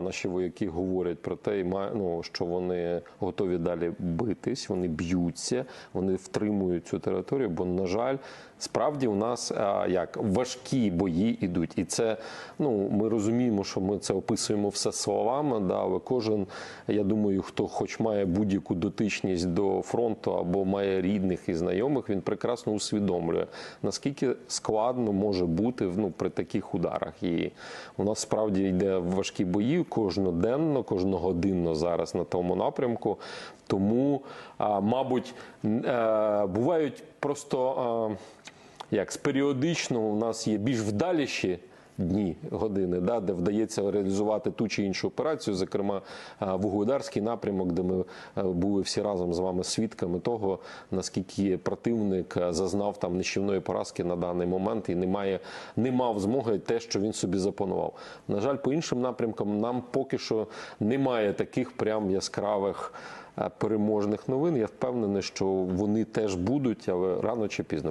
Наші вояки говорять про те, ну, що вони готові далі битись, вони б'ються, вони втримують цю територію. Бо, на жаль, справді у нас як важкі бої йдуть, і це ну ми розуміємо, що ми це описуємо все словами. Да, але кожен, я думаю, хто хоч має будь-яку дотичність до фронту або має рідних і знайомих, він прекрасно усвідомлює наскільки складно може бути ну, при таких ударах. І у нас справді йде важкі бої кожноденно, кожногодинно зараз на тому напрямку. Тому, мабуть, е, бувають просто як з періодично у нас є більш вдаліші. Дні, години, да, де вдається реалізувати ту чи іншу операцію, зокрема е, вугледарський напрямок, де ми е, були всі разом з вами свідками того, наскільки противник е, зазнав там нищівної поразки на даний момент і не має, не мав змоги те, що він собі запланував. На жаль, по іншим напрямкам нам поки що немає таких прям яскравих переможних новин. Я впевнений, що вони теж будуть, але рано чи пізно.